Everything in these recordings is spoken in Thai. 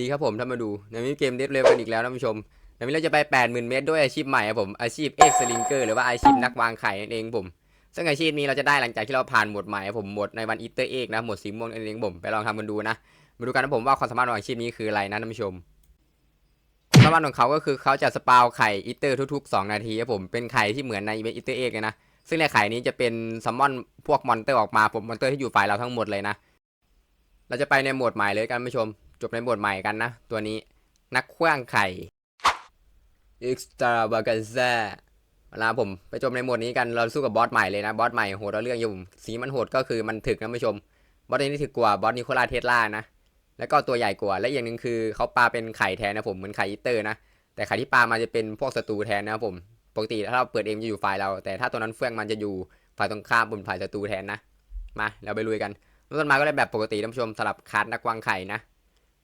ดีครับผมถ้านมาดูในมินิเกมเดฟเลฟกันอีกแล้วท่านผู้ชมในวันนี้เราจะไป 80,000 เมตรด้วยอาชีพใหม่ครับผมอาชีพเอ็กซ์ลิงเกอร์หรือว่าอาชีพนักวางไข่นั่นเองผม ซึ่งอาชีพนี้เราจะได้หลังจากที่เราผ่านหมวดใหม่ครับผมหมวดในวันอีเตอร์เอกนะหมวดสีม่วงนั่นเองผมไปลองทำกันดูนะมาดูกันนะผมว่าความสามารถของอาชีพนี้คืออะไรนะท่านผู้ชมความสามารถของเขาก็คือเขาจะสปาวไข่อีเตอร์ทุก ๆ 2 นาทีครับผมเป็นไข่ที่เหมือนในอีเวนต์อีเตอร์เอกเลยนะซึ่งในไข่นี้จะเป็นซัมมอนพวกมอนเตอร์ออกมาผมมอนเตอร์ที่อยู่ฝ่ายเราทั้งหมดเลยนะเราจะไปในโหมดใหม่เลยกันท่านผู้ชม จบในโหมดใหม่กันนะ ตัวนี้นักขว้างไข่ extra v a g a z a เวลาผมไปจบในโหมดนี้กันเราสู้กับบอสใหม่เลยนะบอสใหม่โหดเอาเรื่องอยู่ผมสีมันโหดก็คือมันถึกนะผู้ชม บอสนี้ถึกกว่าบอสนิโคลาเทสลานะแล้วก็ตัวใหญ่กว่าและอย่างหนึ่งคือเขาปลาเป็นไข่แทนนะผมเหมือนไข่อีเตอร์นะแต่ไข่ที่ปลามาจะเป็นพวกศัตรูแทนนะผมปกติถ้าเราเปิดเองจะอยู่ฝ่ายเรา แต่ถ้าตัวนั้นเฟื่องมันจะอยู่ฝ่ายตรงข้ามบนฝ่ายศัตรูแทนนะมาเราไปลุยกันต้นมาก็ได้แบบปกติท่านผู้ชมสลับคัดนักวางไข่นะ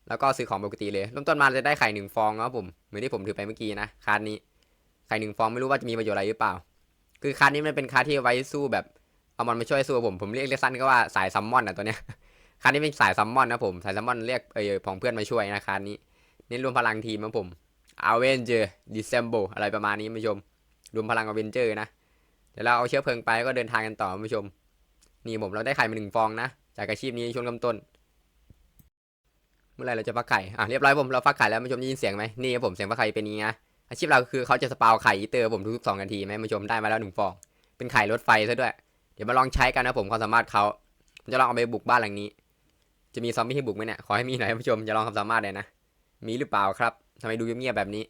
แล้วก็ซื้อของปกติเลยเริ่มต้นมาจะได้ไข่หนึ่งฟองครับผมเหมือนที่ผมถือไปเมื่อกี้นะคัดนี้ไข่หนึ่งฟองไม่รู้ว่าจะมีประโยชน์อะไรหรือเปล่า คือคัดนี้มันเป็นคัดที่ไว้สู้แบบเอามันมาช่วยสู้ผมผมเรียกเรียกสั้นก็ว่าสายซัมมอนอะตัวเนี้ยคันนี้เป็นสายซัมมอนนะผมสายซัมมอนเรียกเออของเพื่อนมาช่วยนะคันนี้เน้นรวมพลังทีมนะผมอเวนเจอร์ดิเซมโบอะไรประมาณนี้ผู้ชมรวมพลังอเวนเจอร์นะเดี๋ยวเราเอาเชื้อเพลิงไปก็เดินทางกันต่อผู้ชม นี่ผมเราได้ไข่มาหนึ่งฟองนะ จากอาชีพนี้ช่วงเริ่มต้น มื่อไรเราจะฟักไข่ อะเรียบร้อยผมเราฟักไข่แล้วคุณผู้ชมได้ยินเสียงไหมนี่ครับผมเสียงฟักไข่เป็นนี้นะอาชีพเราคือเขาจะสปาวไข่อีเตอร์ผมทุกสองนาทีไหมคุณผู้ชมได้มาแล้วหนึ่งฟอง เป็นไข่รถไฟซะด้วย เดี๋ยวมาลองใช้กันนะผมความสามารถเขาจะลองเอาไปบุกบ้านหลังนี้ จะมีซอมบี้ให้บุกไหมเนี่ยขอให้มีหน่อยท่านผู้ชมจะลองความสามารถเลยนะ มีหรือเปล่าครับทำไมดูเงียบๆแบบนี้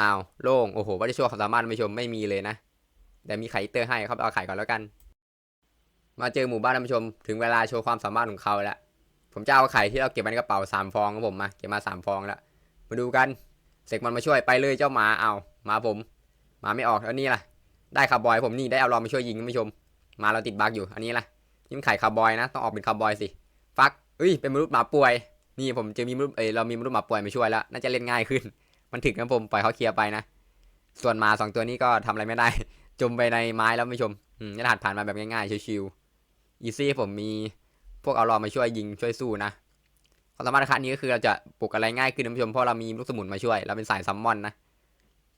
อ้าวโล่งโอ้โหว่าจะช่วยความสามารถท่านผู้ชมไม่มีเลยนะแต่มีไข่อีเตอร์ให้เขาเอาไข่ก่อนแล้วกัน มาเจอหมู่บ้านท่านผู้ชม ถึงเวลาโชว์ความสามารถของเขาแล้ว ผมจะเอาไข่ที่เราเก็บไว้ในกระเป๋าสามฟองของผมมาเก็บมาสามฟองแล้วมาดูกันเสกมันมาช่วยไปเลยเจ้าหมาเอาหมาผมหมาไม่ออกแล้วนี่ล่ะ ได้คาร์บอยผมนี่ได้เอาลอมมาช่วยยิงท่านผู้ชม มาเราติดบั๊กอยู่อันนี้ล่ะนี่มันไข่คาร์บอยนะต้องออกเป็นคาร์บอยสิฟักเอ้ยเป็นมนุษย์หมาป่วย นี่ผมจอมีมนุษย์เอ้ยเรามีมนุษย์หมาป่วยมาช่วยแล้วน่าจะเล่นง่ายขึ้น มันถึกนะผมปล่อยเขาเคลียร์ไปนะส่วนหมาสองตัวนี้ก็ทำอะไรไม่ได้ จมไปในไม้แล้วไม่ชมอืมนี่รหัสผ่านมาแบบง่ายๆชิวๆอีซี่ผมมี วกเอาลอมาช่วยยิงช่วยสู้นะความสามารถขั้นนี้ก็คือเราจะปลุกอะไรง่ายขึ้นนผู้ชมเพราะเรามีลูกสมุนมาช่วย เราเป็นสายซัมมอนนะ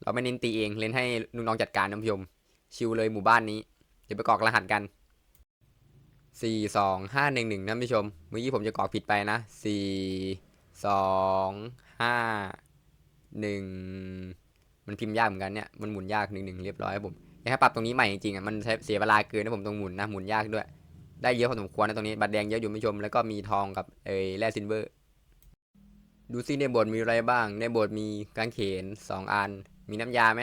เราไม่เน้นตีเองเล่นให้ลูกน้องจัดการนผู้ชม ชิวเลยหมู่บ้านนี้ เดี๋ยวไปกรอกรหัสกันสี่สองห้าหนึ่งหนึ่งนผู้ชม เมื่อกี้ผมจะกรอกผิดไปนะสี่สองห้าหนึ่งมันพิมพ์ยากเหมือนกันเนี่ย มันหมุนยากหนึ่งหนึ่งเรียบร้อยครับผมอยากให้ปรับตรงนี้ใหม่จริงๆอะ มันเสียเวลาเกินนะผมตรงหมุนนะ หมุนยากด้วย ได้เยอะพอสมควรนะตรงนี้ บัตรแดงเยอะอยู่ผู้ชม แล้วก็มีทองกับเอยแร่ซิลเวอร์ ดูซิในโบทมีอะไรบ้าง ในโบทมีกางเขนสองอัน มีน้ำยาไหม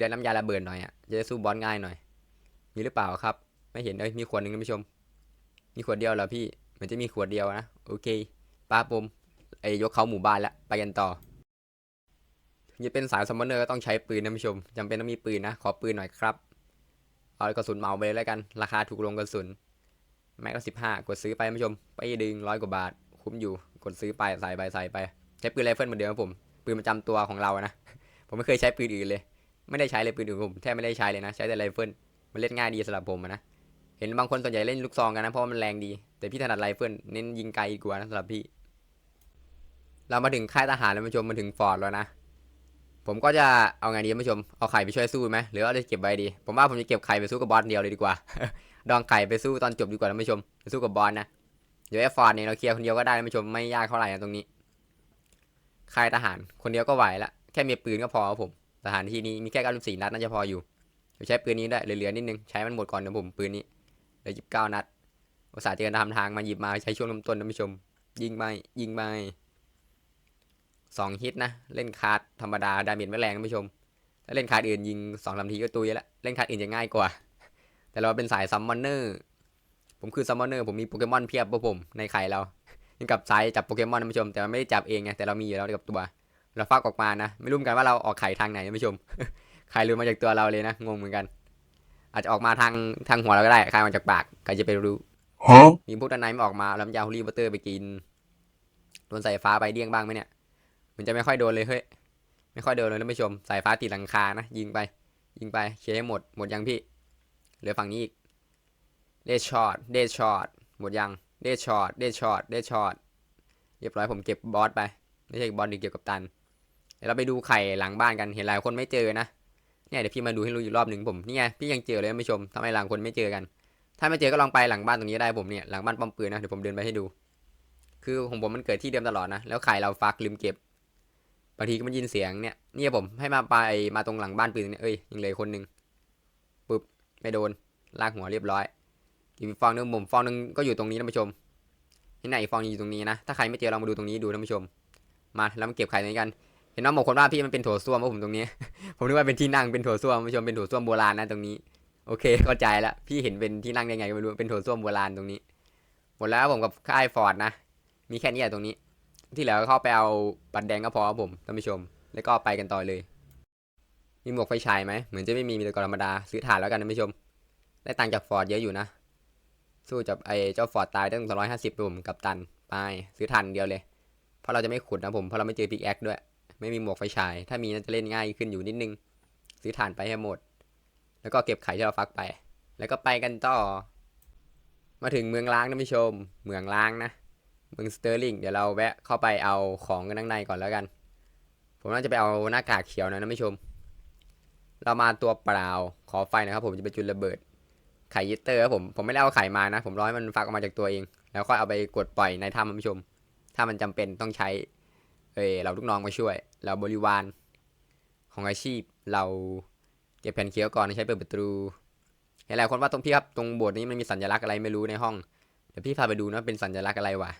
ได้น้ำยาระเบิดหน่อยอะ จะได้สู้บอสง่ายหน่อย มีหรือเปล่าครับ ไม่เห็นเลยมีขวดหนึ่งนะผู้ชม มีขวดเดียวเหรอพี่ เหมือนจะมีขวดเดียวนะ โอเคป้าผมไอยกเขาหมู่บ้านล้วไปกันต่อจะเป็นสายซัมมอนเนอร์ก็ต้องใช้ปืนนะผู้ชมจำเป็นต้องมีปืนนะ ขอปืนหน่อยครับ เอากระสุนเหมาไปเลยแล้วกัน ราคาถูกลงกระสุน แม็กก็สิบห้ากดซื้อไปผู้ชม ไปดึงร้อยกว่าบาท คุ้มอยู่กดซื้อไปใส่ไปใส่ไป ใช้ปืนไรเฟิลเหมือนเดิมครับผมปืนประจำตัวของเรานะผมไม่เคยใช้ปืนอื่นเลย ไม่ได้ใช้เลยปืนอื่นผมแทบไม่ได้ใช้เลยนะ ใช้แต่ไรเฟิลมันเล่นง่ายดีสำหรับผมนะเห็นบางคนส่วนใหญ่เล่นลูกซองกันนะเพราะว่ามันแรงดี แต่พี่ถนัดไรเฟิลเน้นยิงไกลกว่านะสำหรับพี่ เรามาถึงค่ายทหารแล้วผู้ชมมาถึงฟอร์ดแล้วนะผมก็จะเอาไงดีท่านผู้ชมเอาไข่ไปช่วยสู้ไหมหรือเอาจะเก็บไว้ดี ผมว่าผมจะเก็บไข่ไปสู้กับบอสเดียวเลยดีกว่า ดองไข่ไปสู้ตอนจบดีกว่าท่านผู้ชมไปสู้กับบอสนะเดี๋ยวไอ้ฟอร์ดเนี่ยเราเคลียร์คนเดียวก็ได้ท่านผู้ชมไม่ยากเท่าไหร่นะตรงนี้ค่ายทหารคนเดียวก็ไหวละแค่มีปืนก็พอครับผมสถานที่นี้มีแค่94นัดน่าจะพออยู่เดี๋ยวใช้ปืนนี้ได้เหลือๆนิดนึงใช้มันหมดก่อนเดี๋ยวผมปืนนี้เหลือยี่สิบเก้านัดภาษาห์จะเดินทำทางมาหยิบมาใช้ช่วงเริ่มต้นท่านผู้ชม ยิงไปยิงไปสองฮิตนะเล่นคาร์ดธรรมดาดาเมจไม่แรงท่านผู้ชมถ้าเล่นคาร์ดอื่นยิงสองสามทีก็ตุยแล้วเล่นคาร์ดอื่นจะง่ายกว่า แต่เราเป็นสายซัมมอนเนอร์ ผมคือซัมมอนเนอร์ ผมมีโปเกมอนเพียบพวกผมในไข่เรายังกับสายจับโปเกมอนท่านผู้ชม แต่มันไม่ได้จับเองไง แต่เรามีอยู่แล้วกับตัว เราฟักออกมานะ ไม่รู้เหมือนกันว่าเราออกไข่ทางไหนท่านผู้ชม ไข่รู้มาจากตัวเราเลยนะ งงเหมือนกัน อาจจะออกมาทางทางหัวเราก็ได้ไข่มาจากปาก ใครจะไปรู้ Huh? มีพวกด้านในไม่ออกมาแล้วมันจะเอาฮอลลีบัตเตอร์ไปกิน โดนสายฟ้าไปเดี้ยงบ้างไหมเนี่ย มันจะไม่ค่อยโดนเลยเฮ้ย ไม่ค่อยโดนเลยท่านผู้ชม สายฟ้าติดหลังคานะ ยิงไป ยิงไป เคลียร์ให้หมด หมดยังพี่ เหลือฝั่งนี้อีกเดชช็อตเดชช็อตหมดยังเดชช็อตเดชช็อตเดชช็อตเรียบร้อยผมเก็บบอสไป ไม่ใช่บอสหรือเกี่ยวกับตัน เดี๋ยวเราไปดูไข่หลังบ้านกันเห็นหลายคนไม่เจอนะเนี่ยเดี๋ยวพี่มาดูให้รู้อีกรอบหนึ่งผมนี่ไงพี่ยังเจอเลยท่ชมทำไมหลังคนไม่เจอกัน ถ้าไม่เจอก็ลองไปหลังบ้านตรงนี้ได้ผมเนี่ยหลังบ้านป้อมปืนนะเดี๋ยวผมเดินไปให้ดู คือของผมมันเกิดที่เดิมตลอดนะแล้วไข่เราฟักลืมเก็บบางทีก็มันยินเสียงเนี่ยเนี่ยผมให้มาไปมาตรงหลังบ้านปืนเนี่ยเอ้ยยังเลยคนหนึ่ง ไม่โดน ลากหัวเรียบร้อย อีกฟองหนึงผมฟองหนึงก็อยู่ตรงนี้ท่านผู้ชมที่ไหนอีกฟองนึงอยู่ตรงนี้นะ ถ้าใครไม่เจอลองมาดูตรงนี้ดูท่านผู้ชม มาแล้วมาเก็บไข่ตรงนี้กัน เห็นน้องบอกคนว่าพี่มันเป็นโถส้วมว่าผมตรงนี้ ผมนึกว่าเป็นที่นั่งเป็นโถส้วมท่านผู้ชมเป็นโถส้วมโบราณนะตรงนี้ โอเคเข้าใจแล้วพี่เห็นเป็นที่นั่งได้ไงก็ไม่รู้ เป็นโถส้วมโบราณตรงนี้ หมดแล้วผมกับค่ายฟอร์ดนะ มีแค่นี้แหละตรงนี้ ที่เหลือก็เข้าไปเอาบัตรแดงก็พอครับผมท่านผู้ชม แล้วก็ไปกันต่อเลย มีหมวกไฟฉายไหมเหมือนจะไม่มีมีแต่กล่องธรรมดาซื้อถ่านแล้วกันท่านผู้ชม ได้ตังค์จากฟอร์ดเยอะอยู่นะ สู้กับไอ้เจ้าฟอร์ดตายตั้งสองร้อยห้าสิบผมกับตันไปซื้อทันเดียวเลย เพราะเราจะไม่ขุดนะผมเพราะเราไม่เจอพิกแอคด้วย ไม่มีหมวกไฟฉาย ถ้ามีน่าจะเล่นง่ายขึ้นอยู่นิดนึง ซื้อถ่านไปให้หมด แล้วก็เก็บไข่ที่เราฟักไป แล้วก็ไปกันต่อ มาถึงเมืองล้างนะผู้ชม เมืองล้างนะเมืองสเตอร์ลิงเดี๋ยวเราแวะเข้าไปเอาของกันข้างในก่อนแล้วกัน ผมน่าจะไปเอาหน้ากากเขียวนะนะผู้ชม เรามาตัวเปล่าขอไฟนะครับ ผมจะไปจุดระเบิด ไข่ยิตเตอร์ครับผมผมไม่ได้เอาไข่มานะ ผมร้อให้มันฟักออกมาจากตัวเอง แล้วค่อยเอาไปกดปล่อยในถ้ำนผู้ชม ถ้ามันจำเป็นต้องใช้ เออเราลูกน้องมาช่วย เราบริวารของอาชีพเราเก็บแผ่นเขียวก่อนใช้เปิดประตูเห็นหลายคนว่าตรงพี่ครับตรงโบสถ์นี้มันมีสัญลักษณ์อะไรไม่รู้ในห้องเดี๋ยวพี่พาไปดูนะเป็นสัญลักษณ์อะไรวะ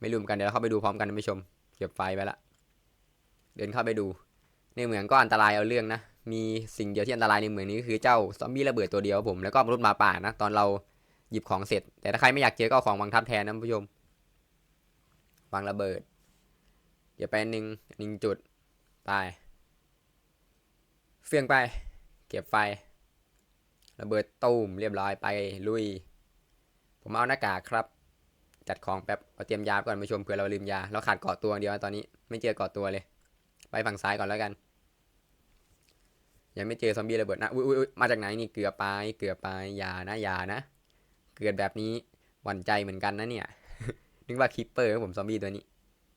ไม่รู้เหมือนกันเดี๋ยวเราเข้าไปดูพร้อมกันนผู้ชม เก็บไฟไว้ละเดินเข้าไปดู ในเหมืองก็อันตรายเอาเรื่องนะ มีสิ่งเดียวที่อันตรายในเมืองนี้ก็คือเจ้าซอมบี้ระเบิดตัวเดียวผมแล้วก็มนุษย์หมาป่านะตอนเราหยิบของเสร็จ แต่ถ้าใครไม่อยากเจอก็ของวางทับแทนนะผู้ชมวางระเบิด เดี๋ยวไปหนึ่งหนึ่งจุดไปเฟื่องไป เก็บไฟ ระเบิดตูมเรียบร้อยไปลุย ผมเอาหน้ากากครับ จัดของแป๊บเอาเตรียมยาก่อนผู้ชมเผื่อเราลืมยาเราขาดเกาะตัวเดียวตอนนี้ ไม่เจอเกาะตัวเลย ไปฝั่งซ้ายก่อนแล้วกัน ยังไม่เจอซอมบี้ระเบิดนะอุ้ยมาจากไหนนี่เกือบไปเกือบไปอย่านะอย่านะ เกิดแบบนี้หวั่นใจเหมือนกันนะเนี่ย นึกว่าคิปเปอร์ผมซอมบี้ตัวนี้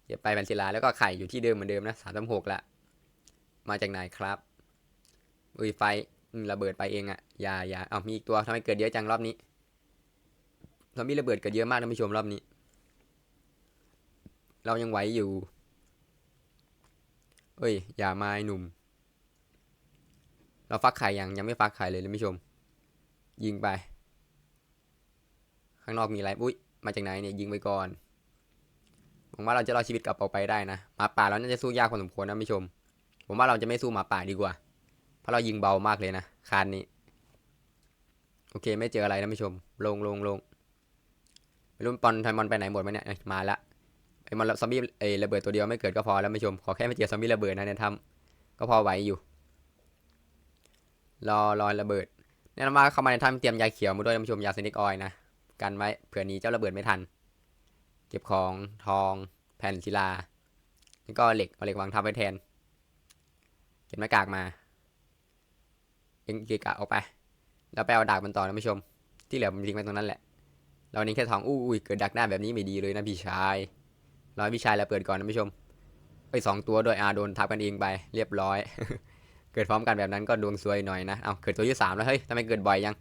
เดี๋ยวไปแพนซิลาแล้วก็ไข่อยู่ที่เดิมเหมือนเดิมนะสามสามหกละ มาจากไหนครับอุ้ยไฟระเบิดไปเองอะอย่าอย่าเอามีอีกตัวทำไมเกิดเยอะจังรอบนี้ซอมบี้ระเบิดเกิดเยอะมากท่านผู้ชมรอบนี้ เรายังไหวอยู่ เอ้ย อย่ามาไอ้หนุ่ม เราฟักไข่ยังยังไม่ฟักไข่เลยท่านผู้ชม ยิงไป ข้างนอกมีอะไรอุ้ยมาจากไหนเนี่ยยิงไปก่อนผมว่าเราจะรอดชีวิตกลับออกไปได้นะหมาป่าเราน่าจะสู้ยากพอสมควรนะท่านผู้ชม ผมว่าเราจะไม่สู้หมาป่าดีกว่า เพราะเรายิงเบามากเลยนะคานนี้ โอเคไม่เจออะไรนะท่านผู้ชม ลงลงลงไม่รู้ปอนไทมอนไปไหนหมดไหมเนี่ยมาละไอ้มอนซอมบี้ไอ้ระเบิดตัวเดียวไม่เกิดก็พอแล้วไม่ชม ขอแค่ไม่เจอซอมบี้ระเบิดนะเนี่ยทำก็พอไหวอยู่ รอรอยระเบิดเนี่ยเราเข้ามาในถ้ำเตรียมยาเขียวมาด้วยท่านผู้ชมยาเซนิกออยนะกันไว้เผื่อหนี้เจ้าระเบิดไม่ทัน เก็บของทอง แผ่นศิลาแล้วก็เหล็กเอาเหล็กวางทับไว้แทนเก็บหน้ากากมาเอ็งเกะกะออกไปแล้วไปเอาดาบมันต่อนะท่านผู้ชม ที่เหลือผมทิ้งไว้ตรงนั้นแหละ เรานี่แค่ทองอู้อุ้ยเกิดดักหน้าแบบนี้ไม่ดีเลยนะพี่ชายรอยพี่ชายเราเปิดก่อนนะผู้ชมไปสองตัวด้วยอาโดนทับกันเองไป เรียบร้อย เกิดพร้อมกันแบบนั้นก็ดวงซวยหน่อยนะ เอาเกิดตัวที่สามแล้วเฮ้ยทำไมเกิดบ่อยยัง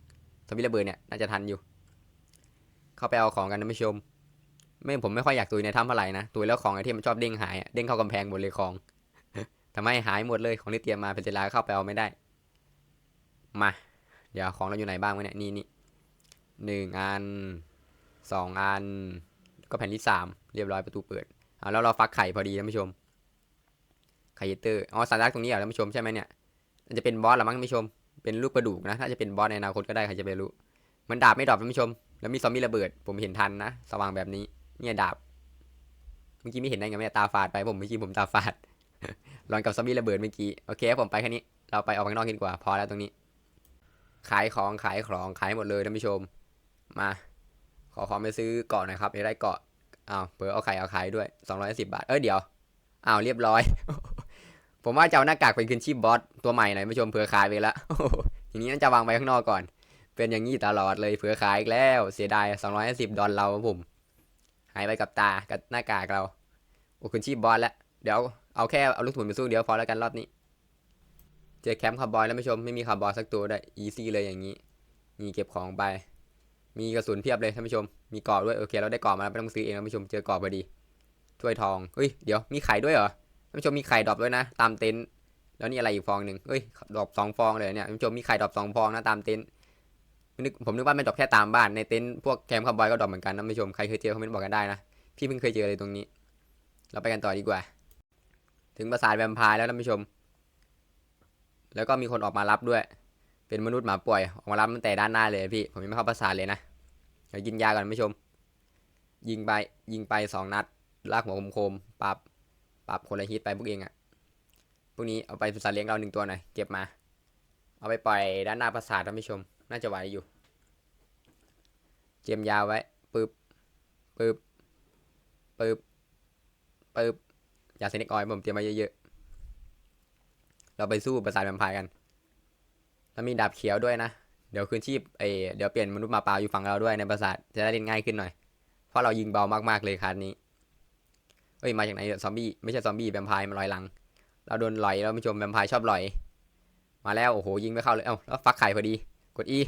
สวิระเบิดเนี่ยน่าจะทันอยู่ เข้าไปเอาของกันนะผู้ชม ไม่ผมไม่ค่อยอยากตุยในถ้ำเท่าไหร่นะตุยแล้วของไอที่มันชอบเด้งหายอะเด้งเข้ากำแพงหมดเลยของทำไมหายหมดเลยของที่เตรียมมาเป็นเวลาเข้าไปเอาไม่ได้ มา เดี๋ยวของเราอยู่ไหนบ้างวะเนี่ยนี่นี่หนึ่งอันสองอัน ก็แผ่นที่สามเรียบร้อยประตูเปิดเอาแล้วเราฟักไข่พอดีท่านผู้ชมไข่เตอร์อ๋อสัญลักษณ์ตรงนี้เหรอท่านผู้ชมใช่ไหมเนี่ย จะเป็นบอสหรือมั้งท่านผู้ชม เป็นลูกประดูกนะถ้าจะเป็นบอสในอนาคตก็ได้ใครจะไปรู้ มันดาบไม่ดรอปท่านผู้ชม แล้วมีซอมบี้ระเบิด ผมเห็นทันนะ สว่างแบบนี้ เนี่ยดาบ เมื่อกี้ไม่เห็นได้ไงไม่ตาฝาดไปผมเมื่อกี้ผมตาฝาด ลองกับซอมบี้ระเบิดเมื่อกี้ โอเคผมไปแค่นี้ เราไปออกข้างนอกกันกว่า พอแล้วตรงนี้ ขายของขายของขายหมดเลยท่านผู้ชม มา ขอขอไปซื้อเกาะน่อยครับจะได้เกาะอ้าวเปิดเอาไข่เอาไขายด้วยสองร้อยสิบาท เอ้ยเดี๋ยวอ้าวเรียบร้อย ผมว่าจะเอาหน้ากากเป็นคืนชีพบอสตัวใหม่หน่อยผู้ชมเผื่อขายไปแล้วทีนี้น่าจะวางไว้ข้างนอกก่อน เป็นอย่างนี้ตลอดเลยเผื่อขายอีกแล้วเสียดายสองร้อยสิบดอลเราครับผมหายไปกับตากับหน้ากากเราโอ้คืนชีพบอสแล้วเดี๋ยวเอาแค่เอาลูกถุนไปสู้เดี๋ยวพอแล้วกันรอบนี้ เจอแคมป์คาร์บอยแล้วผู้ชมไม่มีคาร์บอยสักตัวได้อีซี่เลยอย่างนี้นี่เก็บของไปมีกระสุนเพียบเลยท่านผู้ชม มีกรอบด้วยโอเคเราได้กรอบมาแล้วไม่ต้องซื้อเองท่านผู้ชมเจอกรอบพอดีถ้วยทองเฮ้ยเดี๋ยวมีไข่ด้วยเหรอานผู้ชมมีไข่ดรอปด้วยนะ ตามเต็นท์แล้วนี่อะไรอีกฟองหนึ่งเฮ้ยดรอปสองฟองเลยเนี่ยท่านผู้ชมมีไข่ดรอปสองฟองนะตามเต็นท์นึกผมนึกว่ามันดรอปแค่ตามบ้านในเต็นท์พวกแคมป์คาร์บอยก็ดรอปเหมือนกันท่านผู้ชมใครเคยเจอคอมเมนต์บอกกันได้นะพี่เพิ่งเคยเจอเลยตรงนี้ เราไปกันต่อดีกว่า ถึงปราสาทแวมไพร์แล้วท่านผู้ชม แล้วก็มีคนออกมารับด้วย เป็นมนุษย์หมาป่วยออกมารับตั้งแต่ด้านหน้าเลยพี่ ผมยังไม่เข้าปราสาทเลยนะเดี๋ยวกินยาก่อนท่านผู้ชม ยิงไปยิงไปสองนัดลากหัวคมๆปรับ ปรับคนละฮิตไปพวกเองอะพวกนี้เอาไปสัตว์เลี้ยงเราหนึ่งตัวหน่อยเก็บมา เอาไปปล่อยด้านหน้าปราสาทท่านผู้ชม น่าจะไหวอยู่ เจียมยาวไว้ปึ๊บปึ๊บปึ๊บปึ๊บยาเซนิกออยผมเตรียมไว้เยอะๆ เราไปสู้ปราสาทแวมไพร์กันแล้วมีดาบเขียวด้วยนะ เดี๋ยวคืนชีพเอเดี๋ยวเปลี่ยนมนุษย์มาป่าอยู่ฝั่งเราด้วยในปราสาทจะได้เล่นง่ายขึ้นหน่อย เพราะเรายิงเบามากๆเลยครั้นี้ เอ้ยมาจากไหนเนี่ยซอมบี้ไม่ใช่ซอมบี้แวมไพร์มันลอยหลัง เราโดนลอยแล้วผู้ชมแวมไพร์ชอบลอย มาแล้วโอ้โหยิงไม่เข้าเลยเอ้าแล้วฟักไข่พอดีกด E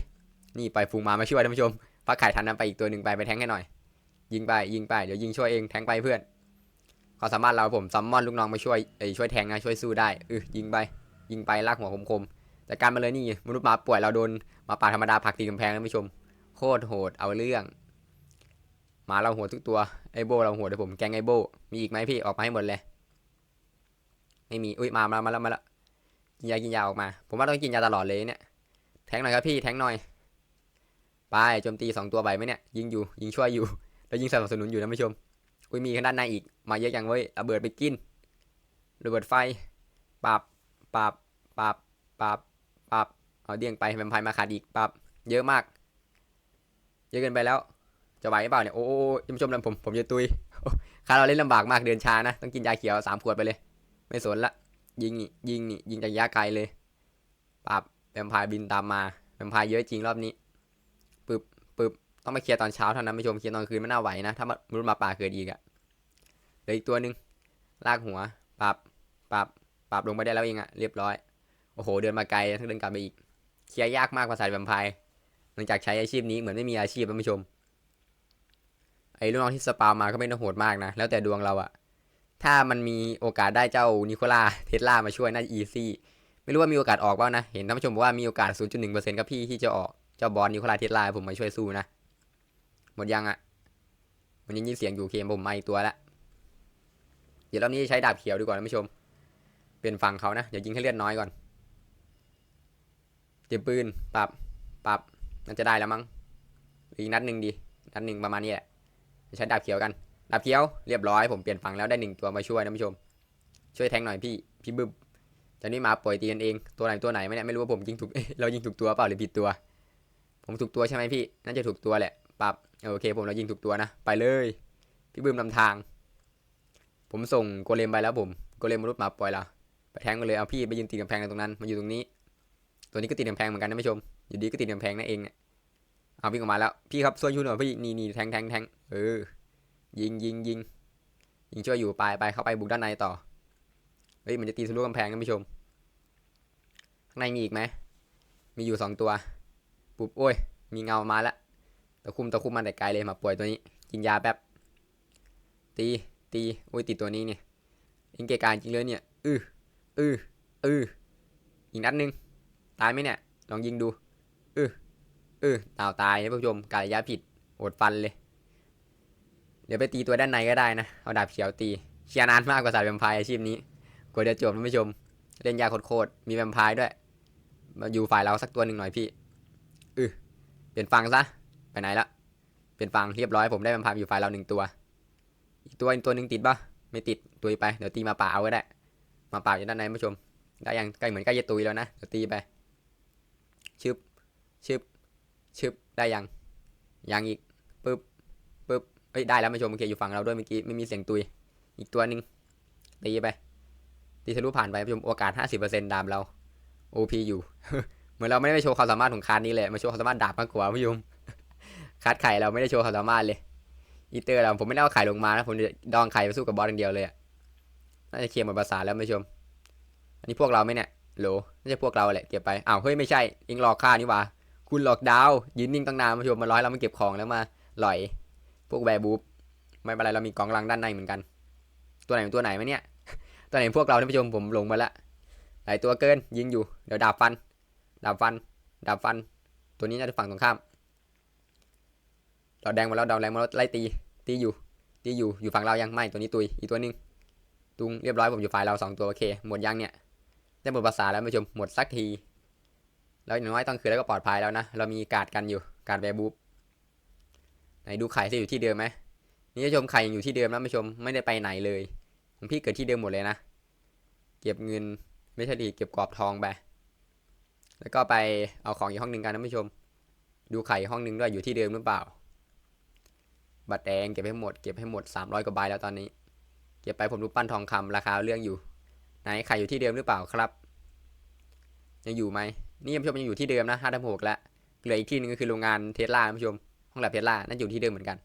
นี่ไปฟูงมามาช่วยท่านผู้ชมฟักไข่ทันนั้นไปอีกตัวหนึ่งไปไปแทงให้หน่อย ยิงไปยิงไปเดี๋ยวยิงช่วยเองแทงไปเพื่อนความสามารถเราผมซัมมอนลูกน้องมาช่วยเอ้ยช่วยแทงนะช่วยสู้ได้เออยิงไปยิงไปลากหัวคมๆแต่การมาเลยนี่มนุษย์หมาป่วยเราโดนมาป่าธรรมดาผักตีกำแพงท่านผู้ชม โคตรโหดเอาเรื่องหมาเราหัวทุกตัว ไอโบเราหัวเดี๋ยวผมแกงไอโบ มีอีกไหมพี่ออกมาให้หมดเลย ไม่มี อุ้ยมามามาแล้วมาแล้วกินยากินยาออกมา ผมว่าต้องกินยาตลอดเลยเนี่ย แทงหน่อยครับพี่แทงหน่อย ไปโจมตีสองตัวใบไหมเนี่ย ยิงอยู่ ยิงช่วยอยู่ แล้วยิงสนับสนุนอยู่นะผู้ชม อุ้ยมีข้างด้านในอีก มาเยอะจังเว้ยระเบิดไปกิน ระเบิดไฟปับปับปับปับปับเอาเดี่ยงไปแวมไพร์มาขาดอีกปับเยอะมาก เยอะเกินไปแล้ว จะไหวหรือเปล่าเนี่ยโอ้โอ้ท่านผู้ชมนผมผมจะตุยคาเราเล่นลำบากมากเดินช้านะต้องกินยาเขียวสามขวดไปเลย ไม่สนละ ยิงยิงนี่ยิงจากระยะไกลเลยปับแวมพร์บินตามมาแวมพร์เยอะจริงรอบนี้ปึบปึบต้องมาเคลียร์ตอนเช้าเท่านั้นผู้ชมเคลียร์ตอนคืนไม่น่าไหวนะ ถ้ามนุษย์มาป่าเกิดอีกอะเหลืออีกตัวหนึ่งลากหัวปับปับปับลงไปได้แล้วเองอะเรียบร้อยโอ้โห เดินมาไกลทั้งเดินกลับไปอีกเคลียร์ยากมากภาษาแวมพร์หลังจากใช้อาชีพนี้เหมือนไม่มีอาชีพท่านผู้ชม ไอ้ลูกน้องที่สปาวมาก็ไม่ต้องโหดมากนะ แล้วแต่ดวงเราอะถ้ามันมีโอกาสได้เจ้านิโคล่าเทสลามาช่วยน่าจะอีซี่ไม่รู้ว่ามีโอกาสออกเปล่านะ เห็นท่านผู้ชมบอกว่ามีโอกาส 0.1%ครับพี่ที่จะออก เจ้าบอลนิโคล่าเทสลาผมมาช่วยสู้นะ หมดยังอะมันยังยินเสียงอยู่เคมผมมาอีกตัวละ เดี๋ยวรอบนี้ใช้ดาบเขียวดีกว่าท่านผู้ชม เป็นฝั่งเขานะ เดี๋ยวยิงให้เลือดน้อยก่อน เจ็บปืน ปรับ ปรับ น่าจะได้แล้วมั้งอีกนัดหนึ่งดี นัดหนึ่งประมาณนี้แหละ ใช้ดาบเขียวกัน ดาบเขียวเรียบร้อยผมเปลี่ยนฝั่งแล้วได้หนึ่งตัวมาช่วยนะผู้ชม ช่วยแทงหน่อยพี่พี่บึ้มจากนี้มาปล่อยตีกันเองตัวไหนตัวไหนไม่เนี่ยไม่รู้ว่าผมยิงถูกเรายิงถูกตัวเปล่าหรือผิดตัว ผมถูกตัวใช่ไหมพี่ น่าจะถูกตัวแหละปรับโอเค ผมเรายิงถูกตัวนะไปเลย พี่บึ้มนำทาง ผมส่งโกเลมไปแล้วผมโกเลมมนุษย์มาปล่อยเราไปแทงกันเลยเอาพี่ไปยืนติดกำแพงตรงนั้นมาอยู่ตรงนี้ ตัวนี้ก็ติดกำแพงเหมือนกันนะผู้ชม อยู่ดีก็ติดกำแพงนั่นเองเนี่ยเอาวิ่งออกมาแล้วพี่ครับช่วยช่วยหน่อยพี่นี่นี่แทงแทงแทง เออ ยิงยิงยิงยิงช่วยอยู่ไปไปเข้าไปบุกด้านในต่อ เฮ้ยมันจะตีทะลุกำแพงนะผู้ชม ข้างในมีอีกไหม มีอยู่สองตัว ปุ๊บโอ้ย มีเงามาแล้วตะคุมตะคุ่มมาแต่ไกลเลยมาป่วยตัวนี้ กินยาแป๊บ ตีตีโอ้ยติดตัวนี้เนี่ยเองเกการจริงเลยเนี่ย อืออืออืออีกนัดหนึ่งตายไหมเนี่ย ลองยิงดู อืออือตาวตายนะผู้ชมการระยะผิดอดฟันเลย เดี๋ยวไปตีตัวด้านในก็ได้นะ เอาดาบเขียวตี เชียร์นานมากกว่าสายแวมไพร์อาชีพนี้กว่าจะจบท่านผู้ชม เล่นยาโคตรมีแวมไพร์ด้วย มาอยู่ฝ่ายเราสักตัวหนึ่งหน่อยพี่อือเปลี่ยนฟังซะ ไปไหนละเปลี่ยนฟังเรียบร้อยผมได้แวมไพร์อยู่ฝ่ายเราหนึ่งตัว อีกตัวอีกตัวหนึ่งติดปะไม่ติดตุยไป เดี๋ยวตีมาป่าเอาก็ได้ มาป่าอยู่ด้านในท่านผู้ชม ได้ยังใกล้เหมือนใกล้จะตุยแล้วนะ เดี๋ยวตีไป ชึบ ชึบ ชึบ ได้ยัง ยังอีก อ้ยได้แล้วมาชมโอเคอยู่ฝั่งเราด้วยเมื่อกี้ไม่มีเสียงตุย อีกตัวหนึ่งตีไปตีทะลุผ่านไปผู้ชมโอกาส 50%ดาบเรา OP อยู่ เหมือนเราไม่ได้ไปโชว์ความสามารถของคาร์ดนี้เลยมาโชว์ความสามารถดาบมากกว่าผู้ชมคาร์ดไข่เราไม่ได้โชว์ความสามารถเลยอีเตอร์เราผมไม่ได้เอาไข่ลงมานะผมดองไข่ไปสู้กับบอสอย่างเดียวเลยอะน่าจะเคลียร์หมดภาษาแล้วท่านผู้ชม อันนี้พวกเราไหมเนี่ยโหลน่าจะพวกเราแหละเก็บไปอ้าวเฮ้ยไม่ใช่เองหลอกข้านี่หว่าคุณหลอกดาวยืนนิ่งตั้งนานท่านผู้ชมมาร้อยเรามาเก็บของแล้วมาหลอย พวกแวร์บูฟไม่เป็นไรเรามีกองลังด้านในเหมือนกัน ตัวไหนตัวไหนไหมเนี่ย ตัวไหนพวกเราท่านผู้ชมผมลงมาละหลายตัวเกินยิงอยู่เดี๋ยวดาบฟัน ดาบฟัน ดาบฟัน ตัวนี้น่าจะฝั่งตรงข้ามเราแดงมาแล้วดาวแดงมาแล้วไล่ตีตีอยู่ตีอยู่อยู่ฝั่งเรายังไม่ตัวนี้ตุยอีกตัวนึงตุงเรียบร้อยผมอยู่ฝ่ายเราสองตัวโอเคหมดยังเนี่ยได้หมดภาษาแล้วท่านผู้ชมหมดสักทีแล้วอย่างน้อยตอนคืนแล้วก็ปลอดภัยแล้วนะเรามีการ์ดกันอยู่การ์ดแวร์บูฟ ไหนดูไข่สิอยู่ที่เดิมไหมนี่ท่านผู้ชมไข่ยังอยู่ที่เดิมนะท่านผู้ชมไม่ได้ไปไหนเลยของพี่เกิดที่เดิมหมดเลยนะ เก็บเงินไม่ใช่ดีเก็บกรอบทองไปแล้วก็ไปเอาของอีกห้องหนึ่งกันนะท่านผู้ชม ดูไข่ห้องหนึ่งด้วยอยู่ที่เดิมหรือเปล่า บัตรแดงเก็บให้หมดเก็บให้หมด 300กว่าใบแล้วตอนนี้ เก็บไปผมรูปปั้นทองคำราคาเรื่องอยู่ ไหนไข่อยู่ที่เดิมหรือเปล่าครับ ยังอยู่ไหมนี่ผู้ชมยังอยู่ที่เดิมนะห้าทับหกแล้วเหลืออีกที่หนึงก็คือโรงงานเทสลาผู้ชม ห้องแลบเทสลานั่นอยู่ที่เดิมเหมือนกัน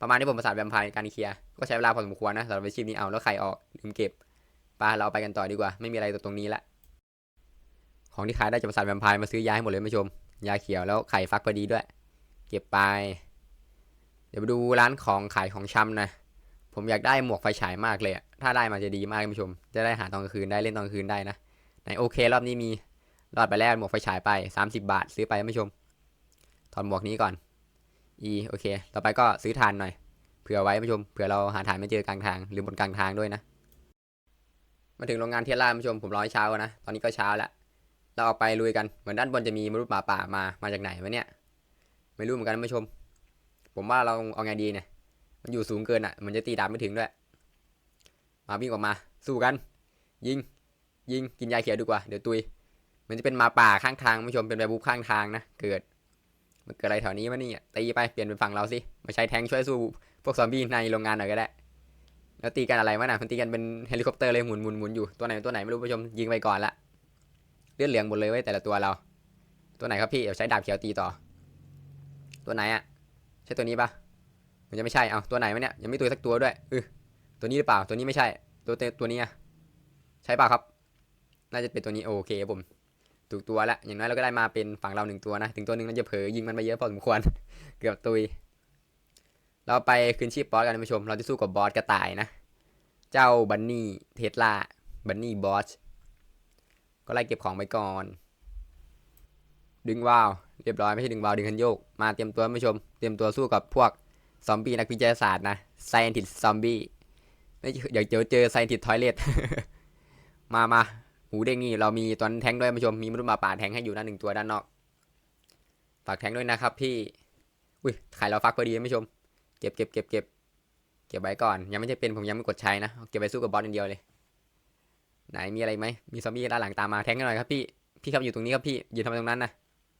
ประมาณที่ผมประสานแวมไพร์การเคลียร์ก็ใช้เวลาพอสมควรนะสำหรับอาชีพนี้เอาแล้วไข่ออกลืมเก็บไปเราไปกันต่อดีกว่า ไม่มีอะไรตัวตรงนี้ละของที่ขายได้จะประสานแวมไพร์มาซื้อยาให้หมดเลยผู้ชม ยาเขียวแล้วไข่ฟักพอดีด้วย เก็บไป เดี๋ยวไปดูร้านของขายของชำนะ ผมอยากได้หมวกไฟฉายมากเลยถ้าได้มาจะดีมากผู้ชม จะได้หาตอนกลางคืนได้เล่นตอนกลางคืนได้นะไหนโอเครอบนี้มีรอดไปแล้วหมวกไฟฉายไป 30 บาทซื้อไปผู้ชมถอดหมวกนี้ก่อน อีโอเค ต่อไปก็ซื้อทานหน่อย เผื่อไว้ท่านผู้ชม เผื่อเราหาทานไม่เจอกลางทาง หรือบนกลางทางด้วยนะ มาถึงโรงงานเทียร่าท่านผู้ชม ผมรอให้เช้าก่อนนะ ตอนนี้ก็เช้าแล้ว เราออกไปลุยกัน เหมือนด้านบนจะมีมนุษย์หมาป่ามา มาจากไหนวะเนี่ย ไม่รู้เหมือนกันท่านผู้ชม ผมว่าเราเอาไงดีเนี่ย มันอยู่สูงเกินอะ มันจะตีดาบไม่ถึงด้วย มาวิ่งออกมา สู้กัน ยิง ยิง กินยาเขียวดีกว่า เดี๋ยวตุย มันจะเป็นมาป่าข้างทางผู้ชม เป็นแบบบุกข้างทางนะ เกิด มันเกิดอะไรแถวนี้วะเนี่ยตีไปเปลี่ยนเป็นฝั่งเราสิมาใช้แทงช่วยสู้พวกซอมบี้ในโรงงานหน่อยก็ได้แล้วตีกันอะไรวะน่ะมันตีกันเป็นเฮลิคอปเตอร์เลยหมุนหมุนหมุนอยู่ตัวไหนตัวไหนไม่รู้ผู้ชมยิงไปก่อนละเลือดเหลืองหมดเลยเว้แต่ละตัวเรา ตัวไหนครับพี่เดี๋ยวใช้ดาบเขียวตีต่อ ตัวไหนอะใช่ตัวนี้ปะมันจะไม่ใช่เอาตัวไหนวะเนี่ยยังไม่ตัวสักตัวด้วยเออตัวนี้หรือเปล่าตัวนี้ไม่ใช่ ตัวตัวนี้อะใช่เปล่าครับ น่าจะเป็นตัวนี้โอเคครับผม ถูกตัวละอย่างน้อยเราก็ได้มาเป็นฝั่งเราหนึ่งตัวนะ ถึงตัวหนึ่งมันจะเผลอยิงมันไปเยอะพอสมควร เกือบตุย เราไปคืนชีพบอสกันท่านผู้ชม เราจะสู้กับบอสกระต่ายนะ เจ้าบันนี่เทสลา บันนี่บอส ก็ไล่เก็บของไปก่อน ดึงวาว เรียบร้อยไม่ใช่ดึงวาวดึงคันโยก มาเตรียมตัวท่านผู้ชม เตรียมตัวสู้กับพวกซอมบี้นักวิทยาศาสตร์นะ scientist ซอมบี้ไม่เดี๋ยวเจอเจอ scientist toilet มามา หมูเด้งนี่เรามีตัวนั้นแทงด้วยผู้ชมมีมนุษย์มาป่าแทงให้อยู่นะหนึ่งตัวด้านนอกฝากแทงด้วยนะครับพี่อุ้ยไข่เราฟักพอดีผู้ชม เก็บเก็บเก็บเก็บเก็บไว้ก่อนยังไม่ใช่เป็นผมยังไม่กดใช้นะเก็บไปสู้กับบอสอย่างเดียวเลย ไหนมีอะไรไหมมีซอมบี้ด้านหลังตามมาแทงกันหน่อยครับพี่พี่ครับอยู่ตรงนี้ครับพี่ยืนทำไมตรงนั้นนะ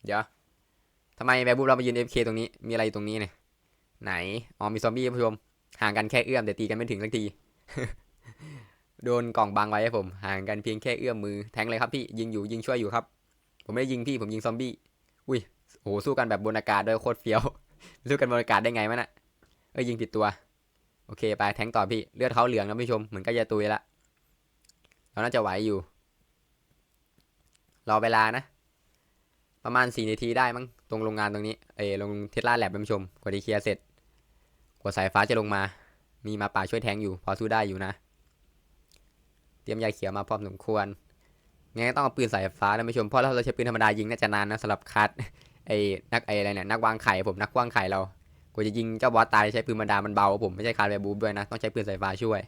เดี๋ยวทำไมแบบบูเรามายืน FK ตรงนี้มีอะไรอยู่ตรงนี้เนี่ยไหนอ๋อมีซอมบี้ผู้ชมห่างกันแค่เอื้อมแต่ตีกันไม่ถึงสักที โดนกล่องบังไว้ครับผม ห่างกันเพียงแค่เอื้อมมือ แทงเลยครับพี่ ยิงอยู่ยิงช่วยอยู่ครับ ผมไม่ได้ยิงพี่ผมยิงซอมบี้ อุ้ย โหสู้กันแบบบนอากาศด้วยโคตรเฟี้ยว สู้กันบนอากาศได้ไงวะน่ะ เอ้ยยิงผิดตัว โอเคไปแทงต่อพี่ เลือดเขาเหลืองนะผู้ชม เหมือนก็จะตุยละ เราน่าจะไหวอยู่ รอเวลานะ ประมาณสี่นาทีได้มั้ง ตรงโรงงานตรงนี้ เออลงเทสลาแลบท่านผู้ชม กว่าที่เคลียร์เสร็จ กว่าสายฟ้าจะลงมา มีมาป่าช่วยแทงอยู่ พอสู้ได้อยู่นะ เตรียมยาเขียวมาพร้อมสมควรงั้นต้องเอาปืนสายฟ้าท่านผู้ชมเพราะเราใช้ปืนธรรมดายิงน่าจะนานนะสำหรับคัดไอ้นักไอ้อะไรเนี่ยนักวางไข่ผมนักวางไข่เรากว่าจะยิงเจ้าบอสตายใช้ปืนธรรมดามันเบาผมไม่ใช่คาร์แบบบูด้วยนะต้องใช้ปืนสายฟ้าช่วย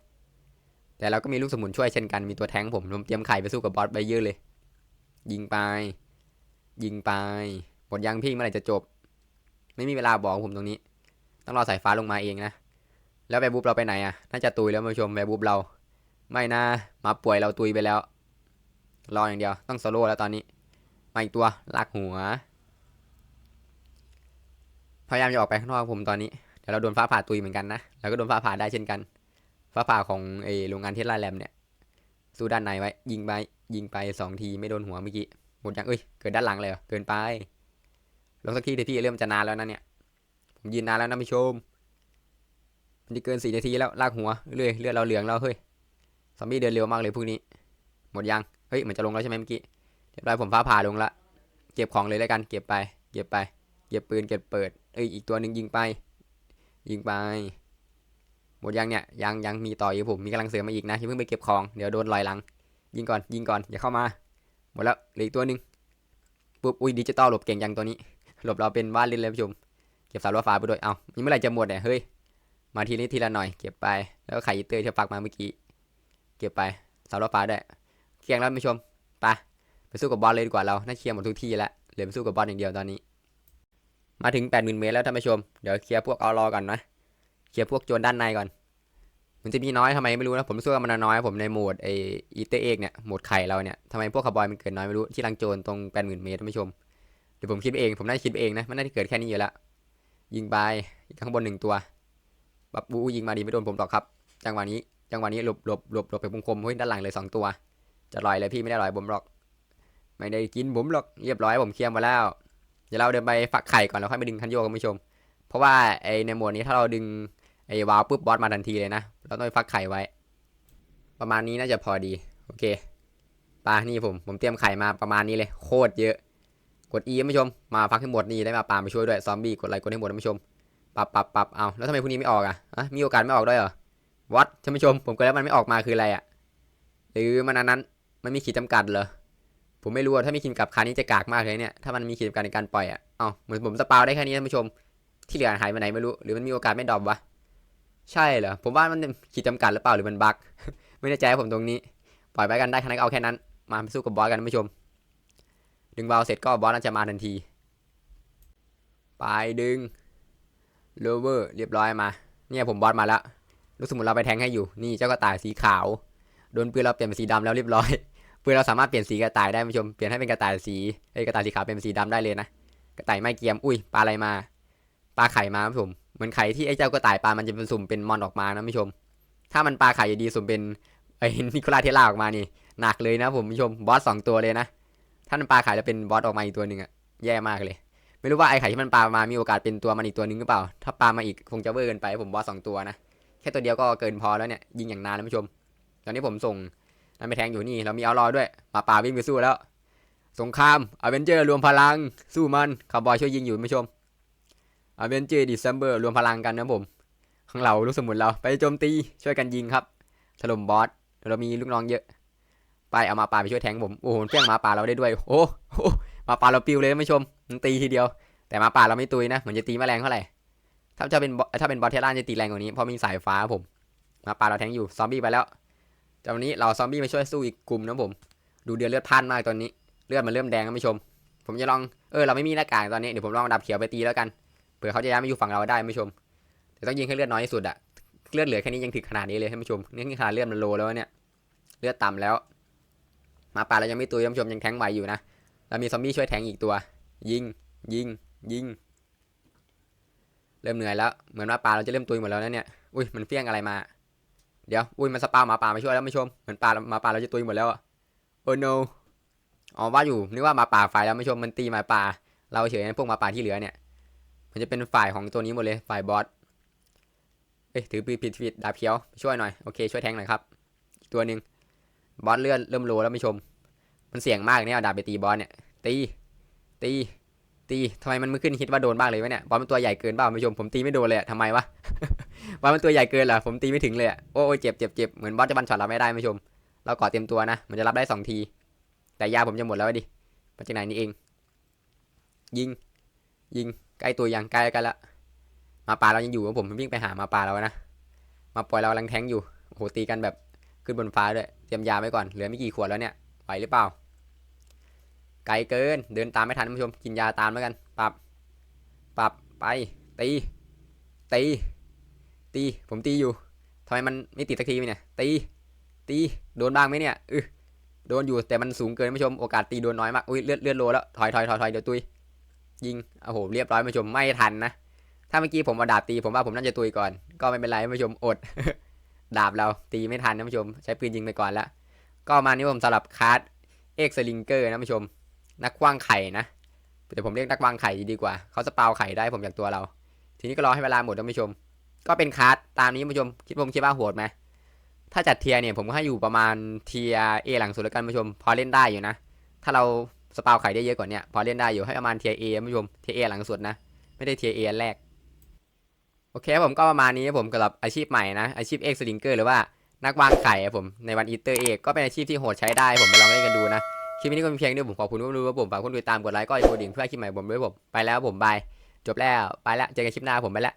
แต่เราก็มีลูกสมุนช่วยเช่นกันมีตัวแทงผมผมเตรียมไข่ไปสู้กับบอสไปเยอะเลย ยิงไป ยิงไปหมดยังพี่เมื่อไหร่จะจบ ไม่มีเวลาบอกผมตรงนี้ ต้องรอสายฟ้าลงมาเองนะแล้วแบบบูบเราไปไหนอะน่าจะตุยแล้วมาชมแบบบูบเรา ไม่นะ มาป่วยเราตุยไปแล้ว รออย่างเดียว ต้องโซโล่แล้วตอนนี้ มาอีกตัวลากหัว พยายามจะออกไปข้างนอกผมตอนนี้ เดี๋ยวเราโดนฟ้าผ่าตุยเหมือนกันนะ แล้วก็โดนฟ้าผ่าได้เช่นกัน ฟ้าผ่าของไอโรงงานเทสลาแลมเนี่ย สู้ด้านในไว้ ยิงไป ยิงไปสองทีไม่โดนหัวเมื่อกี้ หมดยังเอ้ย เกิดด้านหลังเลยเกินไป ลงสักทีเดี๋ยวพี่เริ่มจะนานแล้วนะเนี่ย ผมยืนนานแล้วนะผู้ชมมันจะเกินสี่นาทีแล้วลากหัวเรื่อยเลือดเราเหลืองแล้วเฮ้ย ซอมบี้เดินเร็วมากเลยพวกนี้ หมดยัง เฮ้ยเหมือนจะลงแล้วใช่ไหมเมื่อกี้เรียบร้อยผมฟ้าผ่าลงละ เก็บของเลยแล้วกัน เก็บไป เก็บไป เก็บปืน เก็บเปิด เอ้ยอีกตัวหนึ่งยิงไป ยิงไป หมดยังเนี่ย ยังยังมีต่ออยู่ผม มีกำลังเสริมมาอีกนะอย่าเพิ่งไปเก็บของ เดี๋ยวโดนลอยหลัง ยิงก่อน ยิงก่อน อย่าเข้ามา หมดแล้วเหลืออีกตัวหนึ่งปุ๊บ อุ้ยดิจิตอลหลบเก่งยังตัวนี้ หลบเราเป็นบ้านเล่นเลยผู้ชม เก็บสารรถไฟไปด้วย เอานี่เมื่อไหร่จะหมดเนี่ย เฮ้ย มาทีนี้ทีละหน่อย เก็บไป แล้วก็ไข่เตอร์ที่ปักมาเมื่อกี้ เก็บไปสารรถไฟด้เคียงแล้วผู้ชมไปไปสู้กับบอลเลยดีกว่าเราน่าเคลียร์หมดทุกที่แล้วเหลือไปสู้กับบอลอย่างเดียวตอนนี้ มาถึง 80,000 เมตรแล้วท่านผู้ชมเดี๋ยวเคลียร์พวกเอารอก่อนนะเคลียร์พวกโจรด้านในก่อน มันจะมีน้อยทำไมไม่รู้นะผมสู้กับมันน้อยผมในโหมดไออีเตอร์เอกเนี่ยโหมดไข่เราเนี่ยทำไมพวกคาร์บอยมันเกิดน้อยไม่รู้ที่ลังโจรตรง 80,000 เมตรท่านผู้ชมเดี๋ยวผมคิดเองผมน่าจะคิดเองนะมันน่าจะเกิดแค่นี้อยู่แล้วยิงไปข้างบนหนึ่งตัวบับบูยิงมาดีไม่โดนผมหรอกครับ จังหวะนี้ จังหวะนี้หลบหลบหลบหลบไปคมเฮ้ยด้านหลังเลยสองตัว จะลอยเลยพี่ไม่ได้ลอยผมหรอก ไม่ได้กินผมหรอกเรียบร้อยผมเคลียร์มาแล้ว เดี๋ยวเราเดินไปฝักไข่ก่อนแล้วค่อยไปดึงคันโยกคุณผู้ชม เพราะว่าไอในหมวดนี้ถ้าเราดึงไอวาล์วปุ๊บบอสมาทันทีเลยนะเราต้องไปฟักไข่ไว้ ประมาณนี้น่าจะพอดีโอเคปลานี่ผมผมเตรียมไข่มาประมาณนี้เลยโคตรเยอะ กด E ท่านผู้ชม มาฟักให้หมดนี่ได้มาปลามาช่วยด้วยซอมบี้กดไลค์กดให้หมดท่านผู้ชมปรับปรับปรับเอาแล้วทำไมพวกนี้ไม่ออกอะอะมีโอกาสไม่ออกด้วยเหรอ วัดท่านผู้ชม ผมก็แล้วมันไม่ออกมาคืออะไรอะหรือมันอันนั้นมันมีขีดจำกัดเหรอผมไม่รู้ถ้ามีขีดจำกัดคานี้จะกากมากเลยเนี่ยถ้ามันมีขีดจำกัดในการปล่อยอะเอ้าเหมือนผมสปาวได้แค่นี้ท่านผู้ชม ที่เหลือหายไปไหนไม่รู้หรือมันมีโอกาสไม่ดรอปวะใช่เหรอผมว่ามันขีดจำกัดหรือเปล่าหรือมันบั๊กไม่แน่ใจผมตรงนี้ ปล่อยไปกันได้แค่เอาแค่นั้น มาสู้กับบอสกันท่านผู้ชม ดึงเบาเสร็จก็บอสน่าจะมาทันทีไปดึงโลเวอร์เรียบร้อยมา เนี่ยผมบอสมาแล้ว ลูกสมุนเราไปแทงให้อยู่ นี่เจ้ากระต่ายสีขาว โดนปืนเราเปลี่ยนเป็นสีดำแล้วเรียบร้อย ปืนเราสามารถเปลี่ยนสีกระต่ายได้ผู้ชม เปลี่ยนให้เป็นกระต่ายสีเอ้กระต่ายสีขาวเป็นสีดำได้เลยนะ กระต่ายไม่เกียม อุ้ย ปลาอะไรมา ปลาไข่มาครับผมเหมือนไข่ที่ไอ้เจ้ากระต่ายปลา มันจะเป็นสุ่มเป็นมอนออกมานะผู้ชม ถ้ามันปลาไข่ดีสุ่มเป็นไอ้นิโคลาเทสลาออกมานี่ หนักเลยนะผมผู้ชม บอสสองตัวเลยนะ ถ้ามันปลาไข่แล้วเป็นบอสออกมาอีกตัวหนึ่งอะแย่มากเลย ไม่รู้ว่าไอ้ไข่ที่มันปลามามีโอกาสเป็นตัวมันอีกตัวหนึงหรือเปล่า ถ้าปลามาอีกคงจะเวอร์เกินไปผมบอสสองตัวนะ ค่ตัวเดียวก็เกินพอแล้วเนี่ยยิงอย่างนานนะผู้ชม ตอนนี้ผมส่งนั่นไปแทงอยู่นี่เรามีเอารอด้วยปลาปลาวิ่งไปสู้แล้ว สงครามอเวนเจอร์รวมพลังสู้มันคาร์บอยช่วยยิงอยู่ผู้ชมอเวนเจอร์ดิซ e มเบอร์รวมพลังกันนะผมข้างเราลูกสมุนเราไปโจมตีช่วยกันยิงครับถล่มบอสเรามีลูกน้องเยอะ ไปเอามาปลาไปช่วยแทงผมโอ้โหเพี้ยงมาป่าเราได้ด้วยโอ้โหมาป่าเราปิวเลยผู้ชมมันตีทีเดียว แต่มาป่าเราไม่ตุยนะเหมือนจะตีแมลงเท่าไหร่ ถ้าจะเป็นถ้าเป็นบอสเทล่าจะตีแรงกว่านี้เพราะมีสายฟ้าผม มาป่าเราแทงอยู่ซอมบี้ไปแล้วแต่วันนี้เราซอมบี้มาช่วยสู้อีกกลุ่มนะผม ดูเดือดเลือดพล่านมากตอนนี้ เลือดมันเริ่มแดงนะผู้ชม ผมจะลองเออเราไม่มีหน้ากากตอนนี้เดี๋ยวผมลองดับเขียวไปตีแล้วกันเผื่อเขาจะย้ายมาอยู่ฝั่งเราได้ผู้ชมแต่ต้องยิงให้เลือดน้อยที่สุดอะเลือดเหลือแค่นี้ยังถึงขนาดนี้เลยท่านผู้ชมนี่ขนาดเลือดมันโลแล้วเนี่ยเลือดต่ำแล้ว มาป่าเรายังไม่ตุยท่านผู้ชมยังแทงไหวอยู่นะแล้วมีซอมบี้ช่วยแทงอีกตัว ยิงยิงยิง เริ่มเหนื่อยแล้วเหมือนหมาป่าเราจะเริ่มตุยหมดแล้วนะเนี่ยอุ้ยมันเฟี้ยงอะไรมา เดี๋ยวอุ้ยมันสปาหมาป่ามาช่วยแล้วไม่ชมเหมือนปลาหมาป่าเราจะตุยหมดแล้วโอ้ no อ๋อว่าอยู่นึกว่าหมาป่าฝ่ายแล้วไม่ชมมันตีหมาป่า เราเฉยพวกหมาป่าที่เหลือเนี่ย มันจะเป็นฝ่ายของตัวนี้หมดเลยฝ่ายบอสเอ้ยถือปืนผิดผิดดาบเขียวช่วยหน่อยโอเคช่วยแทงหน่อยครับตัวหนึ่งบอสเลื่อนเริ่มโลแล้วไม่ชม มันเสี่ยงมากเนี่ยเอาดาบไปตีบอสเนี่ยตีตี ตีทำไมมันไม่ขึ้นฮิตว่าโดนบ้างเลยวะเนี่ยบอสมันตัวใหญ่เกินเปล่าไม่ชมผมตีไม่โดนเลยทำไมวะบอสมันตัวใหญ่เกินเหรอผมตีไม่ถึงเลยอะโอ้ยเจ็บเจ็บเจ็บเหมือนบอสจะบันช็อตเราไม่ได้ไม่ชม เราก่อเตรียมตัวนะมันจะรับได้สองที แต่ยาผมจะหมดแล้วดิมาจากไหนนี่เอง ยิง ยิงใกล้ตัวยังใกล้กันละมาป่าเรายังอยู่ครับผมวิ่งไปหามาป่าเรานะมาปล่อยเรากำลังแทงอยู่โอ้โหตีกันแบบขึ้นบนฟ้าด้วยเตรียมยาไว้ก่อนเหลือไม่กี่ขวดแล้วเนี่ยไหวหรือเปล่า ไกลเกิน เดินตามไม่ทันท่านผู้ชม กินยาตามแล้วกัน ปรับ ปรับ ไป ตี ตี ตี ผมตีอยู่ทำไมมันไม่ติดสักทีเนี่ย ตี ตี โดนบ้างไหมเนี่ยอือโดนอยู่แต่มันสูงเกินผู้ชม โอกาสตีโดนน้อยมาก อุ้ยเลือดเลือดโลแล้ว ถอยถอยถอยถอยเดี๋ยวตุย ยิง โอ้โห เรียบร้อยผู้ชม ไม่ทันนะ ถ้าเมื่อกี้ผมเอาดาบตี ผมว่าผมน่าจะตุยก่อน ก็ไม่เป็นไรผู้ชม อด ดาบเราตีไม่ทันท่านผู้ชม ใช้ปืนยิงไปก่อนละ ก็มานี่ผมสำหรับคาร์ดเอ็กซ์ลิงเกอร์นะผู้ชม นักคว้างไข่นะเดี๋ยวผมเรียกนักวางไข่ดีกว่าเขาสปาวไข่ได้ผมจากตัวเรา ทีนี้ก็รอให้เวลาหมดท่านผู้ชม ก็เป็นคาร์ดตามนี้ท่านผู้ชมคิดผมคิดว่าโหดไหมถ้าจัดเทียเนี่ยผมก็ให้อยู่ประมาณเทียเอหลังสุดแล้วกันผู้ชม พอเล่นได้อยู่นะ ถ้าเราสปาวไข่ได้เยอะกว่านี้พอเล่นได้อยู่ให้ประมาณเทียเอผู้ชมเทียเอหลังสุดนะ ไม่ได้เทียเอแรกโอเคผมก็ประมาณนี้ผมสำหรับอาชีพใหม่นะอาชีพเอ็กซ์ลิงเกอร์หรือว่านักวางไข่ผมในวันอีเตอร์เอกก็เป็นอาชีพที่โหดใช้ได้ผมไปลองเล่นกันดูนะ คลิปนี้ก็มีเพียงนี้ผมขอบคุณที่ดูว่าผมฝากคุณติดตามกดไลค์ก็กดกระดิ่งเพื่อให้คลิปใหม่ผมด้วยผมไปแล้วผมบายจบแล้วไปแล้วเจอกันคลิปหน้าผมไปแล้ว